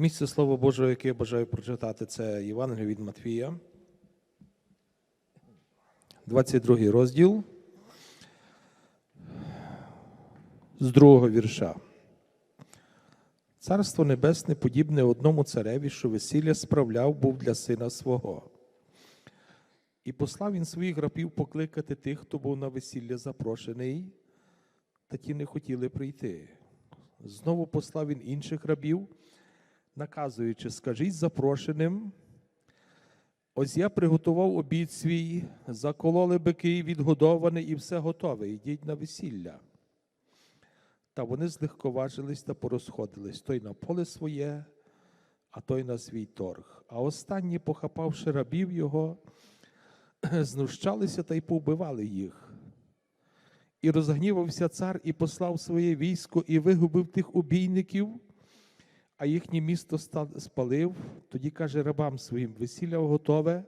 Місце Слова Божого, яке я бажаю прочитати, це Євангеліє від Матвія, 22 розділ з другого вірша. Царство Небесне подібне одному цареві, що весілля справляв був для сина свого. І послав він своїх рабів покликати тих, хто був на весілля запрошений, та ті не хотіли прийти. Знову послав він інших рабів, наказуючи, скажіть запрошеним, ось я приготував обід свій, закололи бики, відгодований, і все готове, йдіть на весілля. Та вони злегковажились та порозходились, той на поле своє, а той на свій торг. А останні, похапавши рабів його, знущалися та й повбивали їх. І розгнівався цар і послав своє військо, і вигубив тих убійників, а їхнє місто спалив. Тоді каже рабам своїм: весілля готове,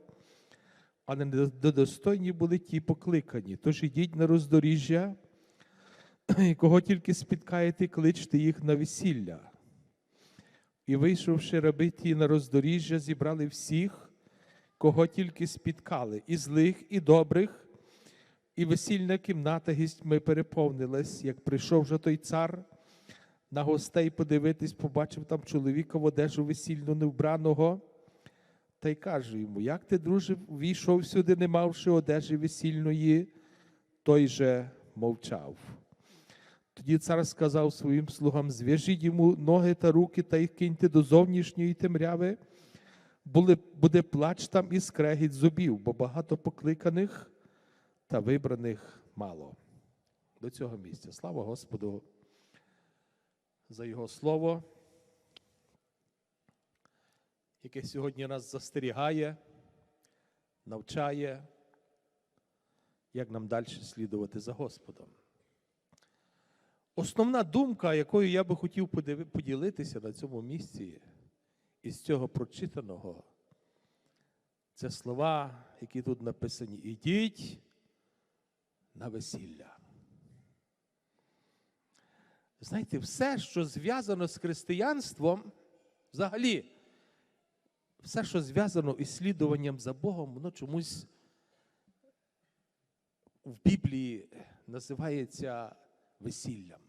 а недостойні були ті покликані. Тож ідіть на роздоріжжя, і кого тільки спіткаєте, кличте їх на весілля. І вийшовши раби ті на роздоріжжя, зібрали всіх, кого тільки спіткали, і злих, і добрих, і весільна кімната гістьми переповнилась, як прийшов же той цар на гостей подивитись, побачив там чоловіка в одежу весільну невбраного, та й каже йому: Як ти, друже, війшов сюди, не мавши одежі весільної, той же мовчав. Тоді цар сказав своїм слугам: зв'яжіть йому ноги та руки та їх киньте до зовнішньої темряви, буде плач там і скрегіт зубів, бо багато покликаних та вибраних мало. До цього місця. Слава Господу за Його слово, яке сьогодні нас застерігає, навчає, як нам далі слідувати за Господом. Основна думка, якою я би хотів поділитися на цьому місці із цього прочитаного, це слова, які тут написані: ідіть на весілля. Знаєте, все, що зв'язано з християнством, взагалі, все, що зв'язано із слідуванням за Богом, воно чомусь в Біблії називається весіллям.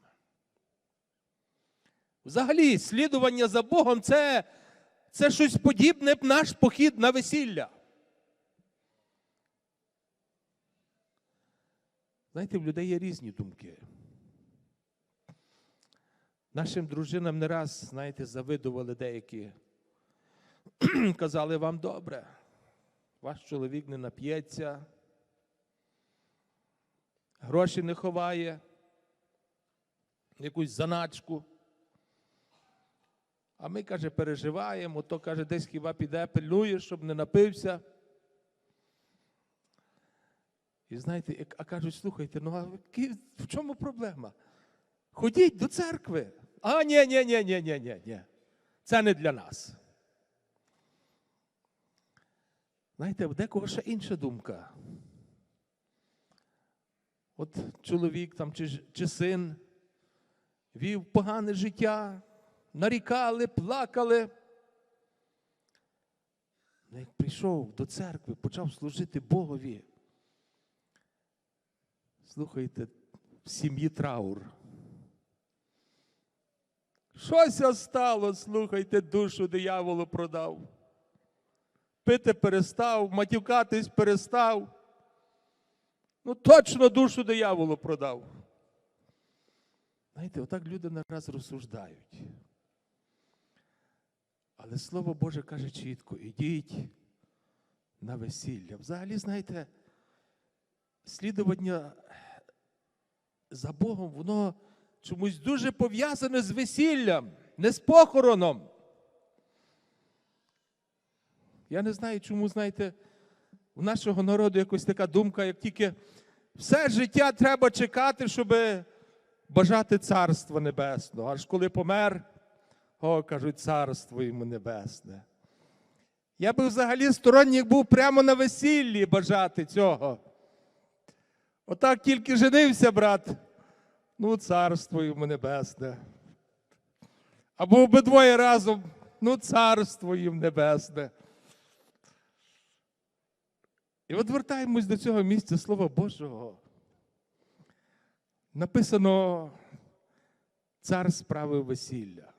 Взагалі, слідування за Богом це, це щось подібне наш похід на весілля. Знаєте, в людей є різні думки. Нашим дружинам не раз, знаєте, завидували деякі. Казали вам добре, ваш чоловік не нап'ється, гроші не ховає, якусь заначку. А ми, каже, переживаємо, то каже, десь хіба піде, пильнує, щоб не напився. І знаєте, а кажуть, слухайте, ну а в чому проблема? Ходіть до церкви. А, ні, ні, ні, ні, ні, ні, ні. Це не для нас. Знаєте, в декого ще інша думка. От чоловік там чи, чи син вів погане життя, нарікали, плакали. Ну, як прийшов до церкви, почав служити Богові. Слухайте, в сім'ї траур. Щось стало, слухайте, душу дияволу продав. Пити перестав, матюкатись перестав. Ну, точно душу дияволу продав. Знаєте, отак люди нараз розсуждають. Але Слово Боже каже чітко: ідіть на весілля. Взагалі, знаєте, слідування за Богом, воно чомусь дуже пов'язане з весіллям, не з похороном. Я не знаю, чому, знаєте, у нашого народу якось така думка, як тільки все життя треба чекати, щоб бажати царства небесного. Аж коли помер, о, кажуть, царство йому небесне. Я би взагалі сторонник був прямо на весіллі бажати цього. Отак тільки женився, брат. Ну, царство йому небесне. Або обидвоє разом. ну царство їм небесне. І от вертаємось до цього місця Слова Божого. Написано, цар справив весілля.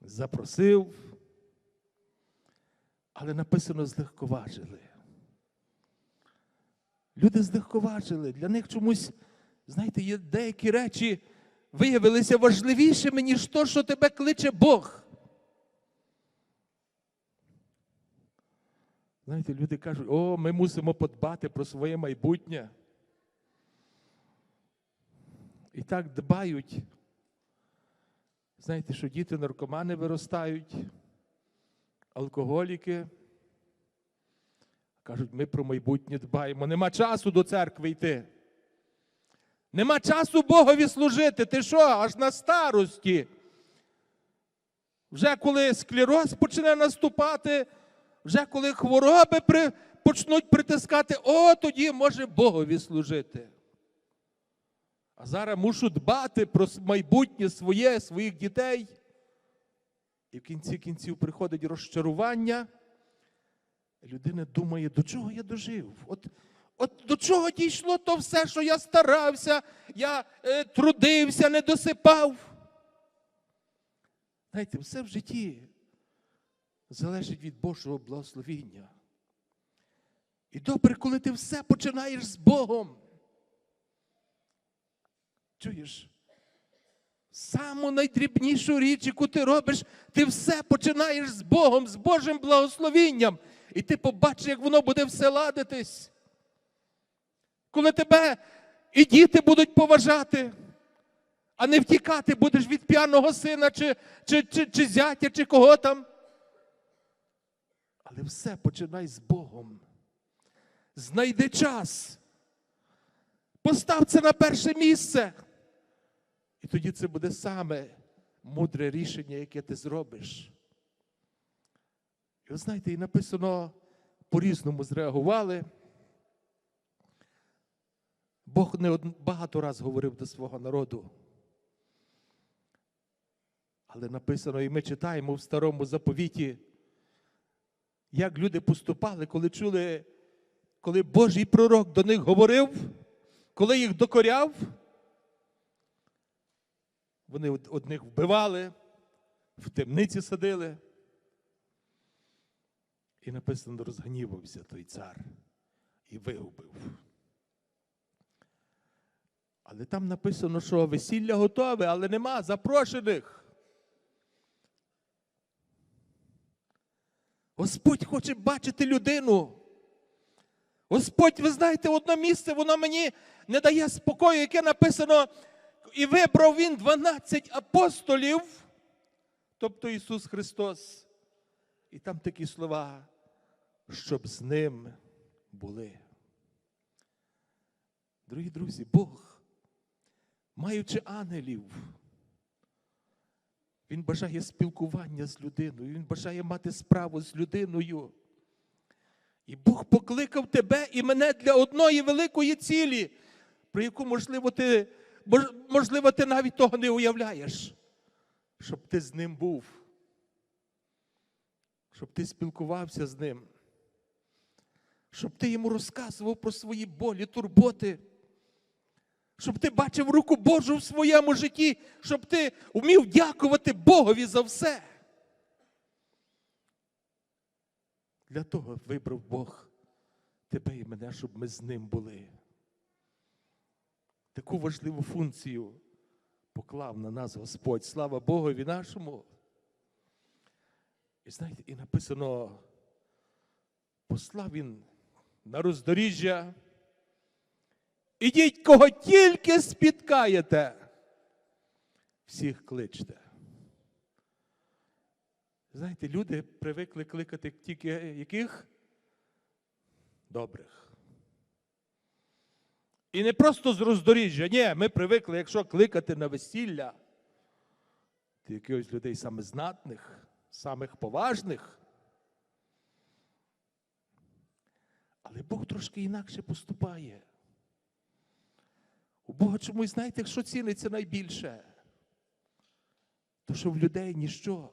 Запросив, але написано злегковажили. Люди злегковажили. Для них чомусь, знаєте, є деякі речі виявилися важливішими, ніж то, що тебе кличе Бог. Знаєте, люди кажуть, о, ми мусимо подбати про своє майбутнє. І так дбають. Знаєте, що діти наркомани виростають, алкоголіки. Кажуть, ми про майбутнє дбаємо. Нема часу до церкви йти. Нема часу Богові служити. Ти що, аж на старості? Вже коли склероз почне наступати, вже коли хвороби при, почнуть притискати, о, тоді може Богові служити. А зараз мушу дбати про майбутнє своє, своїх дітей. І в кінці кінців приходить розчарування. Людина думає, до чого я дожив? От, от до чого дійшло то все, що я старався, я е, трудився, не досипав. Знаєте, все в житті залежить від Божого благословіння. І добре, коли ти все починаєш з Богом. Чуєш? Саму найдрібнішу річ, яку ти робиш, ти все починаєш з Богом, з Божим благословінням. І ти побачиш, як воно буде все ладитись. Коли тебе і діти будуть поважати, а не втікати будеш від п'яного сина, чи, чи, чи, чи зятя, чи кого там. Але все починай з Богом. Знайди час. Постав це на перше місце. І тоді це буде саме мудре рішення, яке ти зробиш. І ви знаєте, і написано, по-різному зреагували. Бог не багато раз говорив до свого народу. Але написано, і ми читаємо в старому заповіті, як люди поступали, коли чули, коли Божий пророк до них говорив, коли їх докоряв. Вони одних вбивали, в темниці садили. І написано, розгнівався той цар і вигубив. Але там написано, що весілля готове, але нема запрошених. Господь хоче бачити людину. Господь, ви знаєте, одне місце, воно мені не дає спокою, яке написано, і вибрав він 12 апостолів, тобто Ісус Христос. І там такі слова, щоб з ним були. Дорогі друзі, Бог, маючи ангелів, Він бажає спілкування з людиною, Він бажає мати справу з людиною. І Бог покликав тебе і мене для одної великої цілі, про яку, можливо, ти, можливо, ти навіть того не уявляєш, щоб ти з ним був, щоб ти спілкувався з ним, щоб ти йому розказував про свої болі, турботи, щоб ти бачив руку Божу в своєму житті, щоб ти вмів дякувати Богові за все. Для того вибрав Бог тебе і мене, щоб ми з ним були. Таку важливу функцію поклав на нас Господь. Слава Богові нашому. І знаєте, і написано, послав він на роздоріжжя. Ідіть, кого тільки спіткаєте, всіх кличте. Знаєте, люди привикли кликати тільки яких? Добрих. І не просто з роздоріжжя. Ні, ми привикли, якщо кликати на весілля, то якихось людей саме знатних, самих поважних. Але Бог трошки інакше поступає. У Бога чомусь, знаєте, що ціниться найбільше? То що в людей ніщо.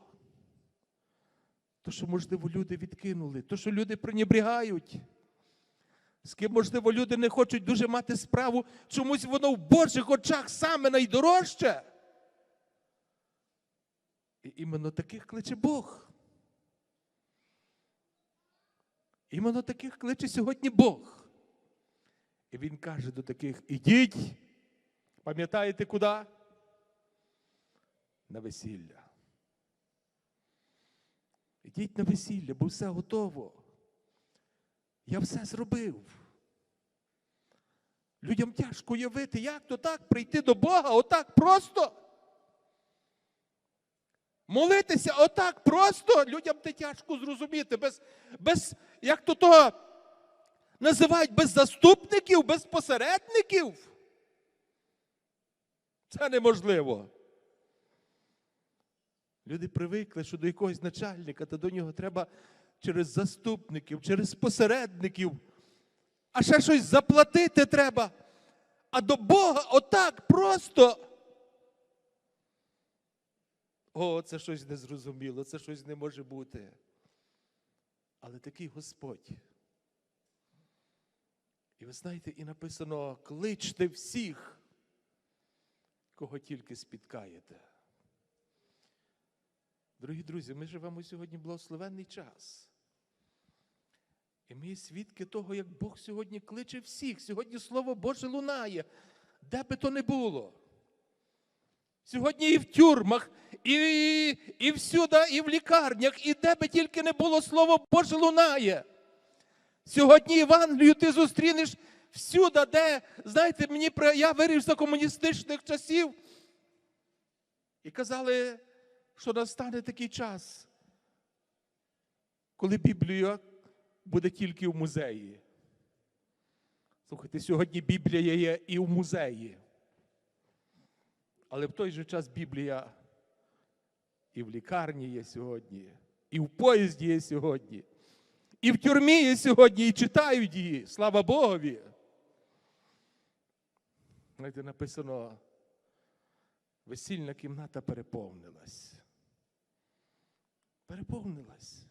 То, що, можливо, люди відкинули, то, що люди пренебрігають. З ким, можливо, люди не хочуть дуже мати справу, чомусь воно в Божих очах саме найдорожче. І іменно таких кличе Бог. Іменно таких кличе сьогодні Бог. І він каже до таких: ідіть, пам'ятаєте куди? На весілля. Ідіть на весілля, бо все готово. Я все зробив. Людям тяжко уявити, як то так прийти до Бога, отак просто. Молитися отак просто людям те тяжко зрозуміти, без, без як то того називають, без заступників, без посередників. Це неможливо. Люди привикли, що до якогось начальника, то до нього треба через заступників, через посередників, а ще щось заплатити треба. А до Бога отак просто. О, це щось незрозуміло, це щось не може бути. Але такий Господь. І ви знаєте, і написано: кличте всіх, кого тільки спіткаєте. Дорогі друзі, ми живемо сьогодні благословенний час. І ми свідки того, як Бог сьогодні кличе всіх. Сьогодні Слово Боже лунає, де би то не було. Сьогодні і в тюрмах, і, і всюди, і в лікарнях, і де би тільки не було, Слово Боже лунає. Сьогодні Євангелію ти зустрінеш всюди, де, знаєте, мені я виріс за комуністичних часів. І казали, що настане такий час, коли Біблія буде тільки в музеї. Слухайте, сьогодні Біблія є і в музеї. Але в той же час Біблія і в лікарні є сьогодні, і в поїзді є сьогодні, і в тюрмі є сьогодні, і читають її. Слава Богові. Знаєте, написано, весільна кімната переповнилась. Переповнилась.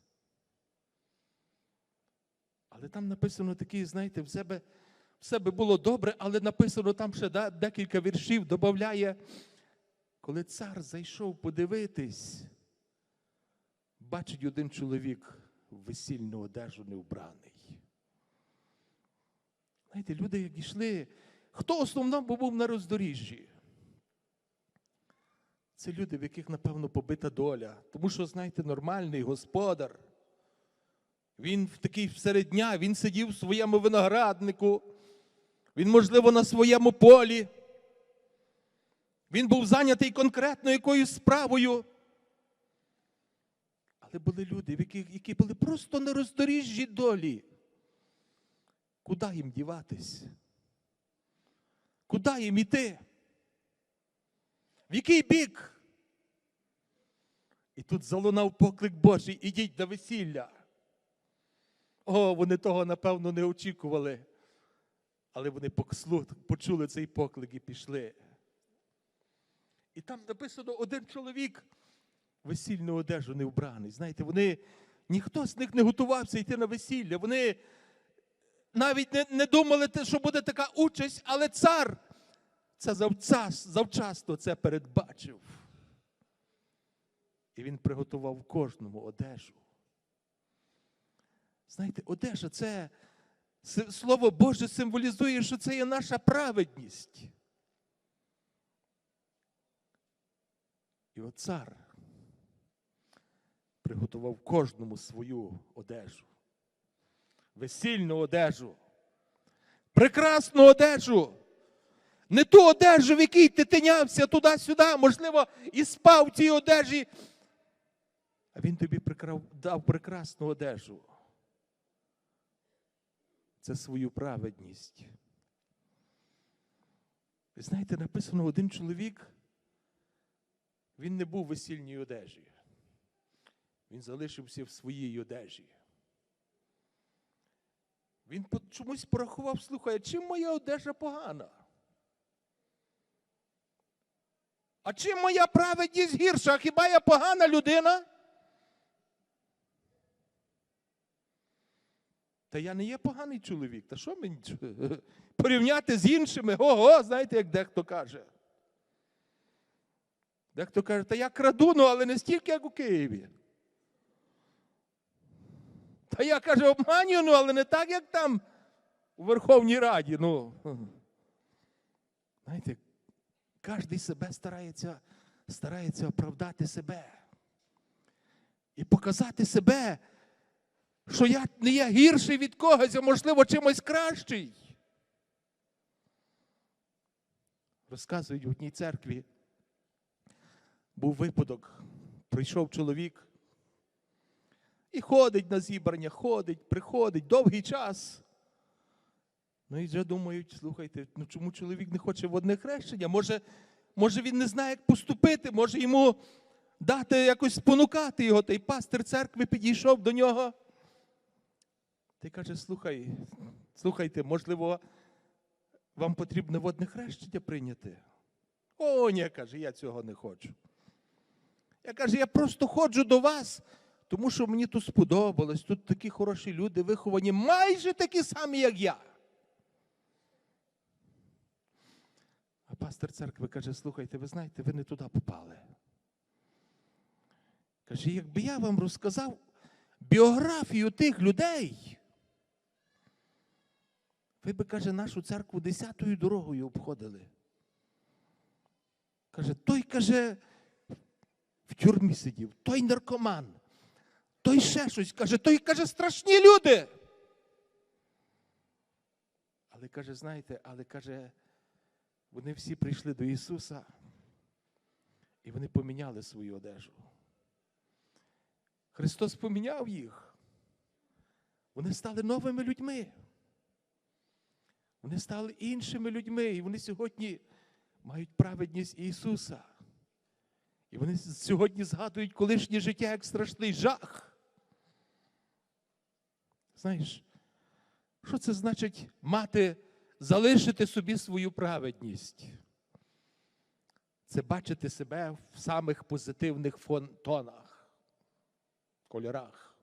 Але там написано такі, знаєте, в себе, в себе було добре, але написано там ще да, декілька віршів додає. Коли цар зайшов подивитись, бачить один чоловік в весільну одежу не вбраний. Знаєте, люди, як йшли, хто в основному був на роздоріжжі? Це люди, в яких, напевно, побита доля. Тому що, знаєте, нормальний господар. Він в такий серед він сидів в своєму винограднику, він, можливо, на своєму полі. Він був зайнятий конкретно якоюсь справою. Але були люди, яких, які були просто на роздоріжжі долі. Куди їм діватись? Куди їм іти? В який бік? І тут залунав поклик Божий, ідіть на весілля. О, вони того, напевно, не очікували. Але вони почули цей поклик і пішли. І там написано один чоловік весільну одежу не вбраний. Знаєте, вони ніхто з них не готувався йти на весілля. Вони навіть не, не думали, що буде така участь, але цар це завчас, завчасно це передбачив. І він приготував кожному одежу. Знаєте, одежа це слово Боже символізує, що це є наша праведність. І от цар приготував кожному свою одежу, весільну одежу, прекрасну одежу. Не ту одежу, в якій ти тинявся туди-сюди, можливо, і спав в цій одежі. А він тобі дав прекрасну одежу. Це свою праведність. Ви знаєте, написано один чоловік, він не був в весільній одежі. Він залишився в своїй одежі. Він чомусь порахував, слухає, чим моя одежа погана? А чим моя праведність гірша? Хіба я погана людина? Та я не є поганий чоловік. Та що мені порівняти з іншими? Ого, знаєте, як дехто каже. Дехто каже, та я краду, ну але не стільки, як у Києві. Та я каже, обманюю, ну, але не так, як там у Верховній Раді. Ну. Знаєте, кожен себе старається, старається оправдати себе. І показати себе, що я не є гірший від когось, а можливо, чимось кращий. Розказують в одній церкві. Був випадок, прийшов чоловік і ходить на зібрання, ходить, приходить довгий час. Ну і вже думають, слухайте, ну чому чоловік не хоче водне хрещення? Може, може він не знає, як поступити, може йому дати якось спонукати його. Та й пастир церкви підійшов до нього. Та й каже: слухай, слухайте, можливо, вам потрібно водне хрещення прийняти? О, ні, каже, я цього не хочу. Я каже, я просто ходжу до вас, тому що мені тут сподобалось, тут такі хороші люди виховані, майже такі самі, як я. А пастор церкви каже: слухайте, ви знаєте, ви не туди попали. Каже, якби я вам розказав біографію тих людей, ви би, каже, нашу церкву десятою дорогою обходили. Каже, той каже, в тюрмі сидів, той наркоман, той ще щось каже, той каже, страшні люди. Але каже, знаєте, але каже, вони всі прийшли до Ісуса і вони поміняли свою одежу. Христос поміняв їх. Вони стали новими людьми. Вони стали іншими людьми, і вони сьогодні мають праведність Ісуса. І вони сьогодні згадують колишнє життя як страшний жах. Знаєш, що це значить мати, залишити собі свою праведність? Це бачити себе в самих позитивних тонах, кольорах.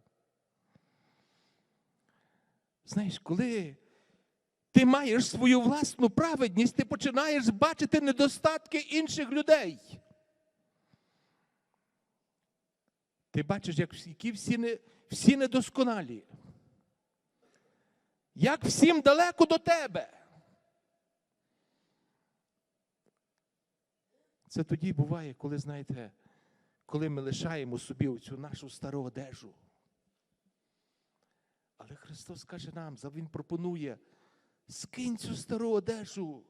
Знаєш, коли ти маєш свою власну праведність, ти починаєш бачити недостатки інших людей. Ти бачиш, як які всі, не, всі недосконалі. Як всім далеко до тебе. Це тоді буває, коли, знаєте, коли ми лишаємо собі оцю нашу стару одежу. Але Христос каже нам, Він пропонує, скинь цю стару одежу.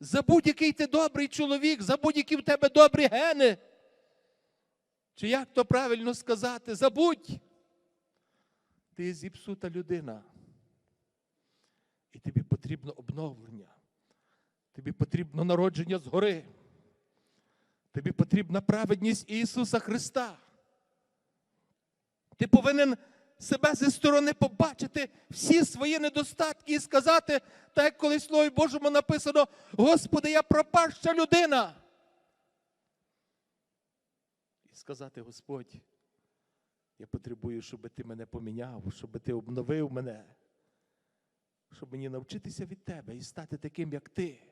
Забудь, який ти добрий чоловік, забудь, які в тебе добрі гени. Чи як то правильно сказати? Забудь. Ти зіпсута людина. І тобі потрібно обновлення. Тобі потрібно народження згори. Тобі потрібна праведність Ісуса Христа. Ти повинен себе зі сторони побачити всі свої недостатки і сказати, так як колись Слові Божому написано: Господи, я пропаща людина. І сказати, Господь, я потребую, щоб ти мене поміняв, щоб ти обновив мене, щоб мені навчитися від тебе і стати таким, як ти.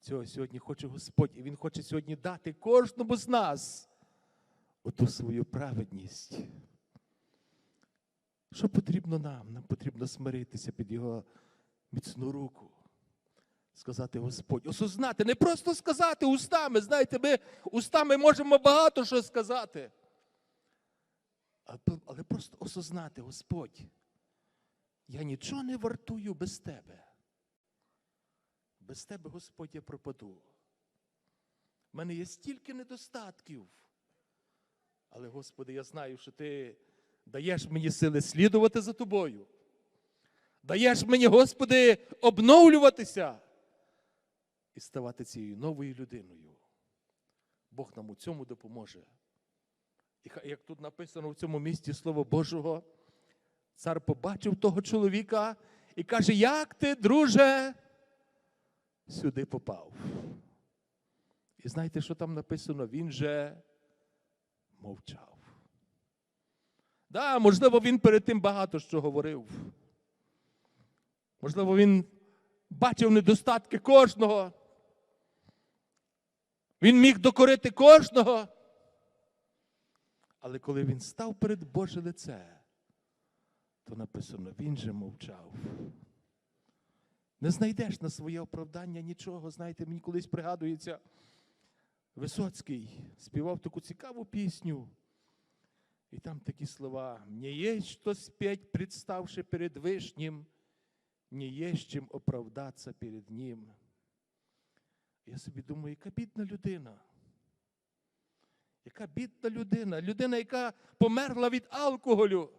Цього сьогодні хоче Господь, і Він хоче сьогодні дати кожному з нас оту свою праведність. Що потрібно нам? Нам потрібно смиритися під Його міцну руку. Сказати Господь, осознати, не просто сказати устами. Знаєте, ми устами можемо багато що сказати. Але просто осознати, Господь, я нічого не вартую без Тебе. Без Тебе, Господь, я пропаду. У мене є стільки недостатків. Але, Господи, я знаю, що Ти даєш мені сили слідувати за тобою. Даєш мені, Господи, обновлюватися і ставати цією новою людиною. Бог нам у цьому допоможе. І як тут написано в цьому місті Слово Божого, цар побачив того чоловіка і каже: Як ти, друже, сюди попав? І знаєте, що там написано? Він же мовчав. Да, можливо, він перед тим багато що говорив. Можливо, він бачив недостатки кожного. Він міг докорити кожного. Але коли він став перед Боже лице, то написано, він же мовчав. Не знайдеш на своє оправдання нічого. Знаєте, мені колись пригадується, Висоцький співав таку цікаву пісню. І там такі слова: «Не є що спеть, представши перед Вишнім, не є чим оправдатися перед Ним. Я собі думаю, яка бідна людина. Яка бідна людина, людина, яка померла від алкоголю.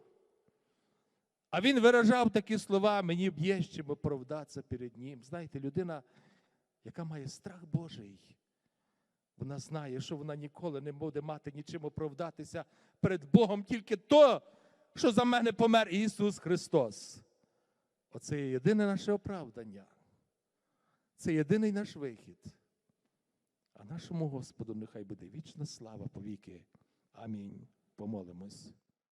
А він виражав такі слова, мені б є чим оправдатися перед Ним. Знаєте, людина, яка має страх Божий. Вона знає, що вона ніколи не буде мати нічим оправдатися перед Богом тільки то, що за мене помер Ісус Христос. Оце є єдине наше оправдання. Це єдиний наш вихід. Нашому Господу нехай буде вічна слава повіки. Амінь. Помолимось.